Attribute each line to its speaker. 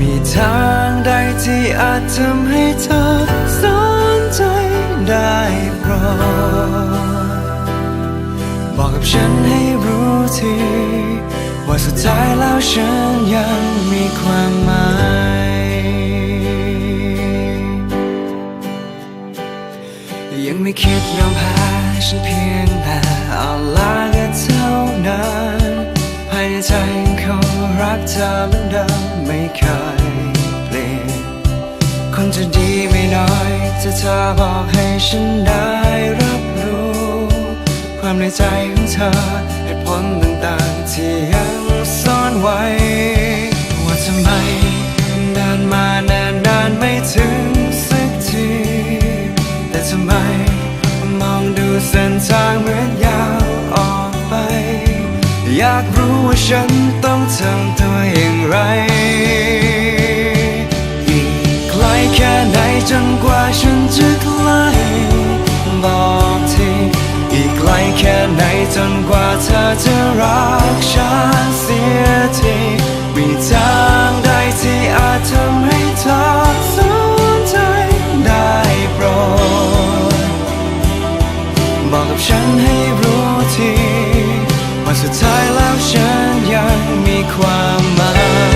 Speaker 1: มีทางใดที่อาจทำให้เธอสนใจได้โปรดบอกกับฉันให้รู้ทีว่าสุดท้ายแล้วฉันยังมีความหมายยังไม่คิดยอมแพ้ฉันเพียงแต่เอาลากันเท่านั้นภายในใจ รักเธอเหมือนเดิมไม่เคยเปลี่ยน คนจะดีไม่น้อยถ้าเธอบอกให้ฉันได้รับรู้ ความในใจของเธอเหตุผลต่างๆที่ยังซ่อนไว้ ว่าทำไมเดินมานานนานๆไม่ถึงสักที แต่ทำไมมองดูเส้นทางเหมือนยาวออกไป อยากรู้ว่าฉันต้อง ทำตัวอย่างไร อีกไกลแค่ไหนจนกว่าฉันจะใกล้บอกทีอีกไกลแค่ไหนจนกว่าเธอจะรักฉันเสียทีมีทาง แล้วฉันยังมีความหมาย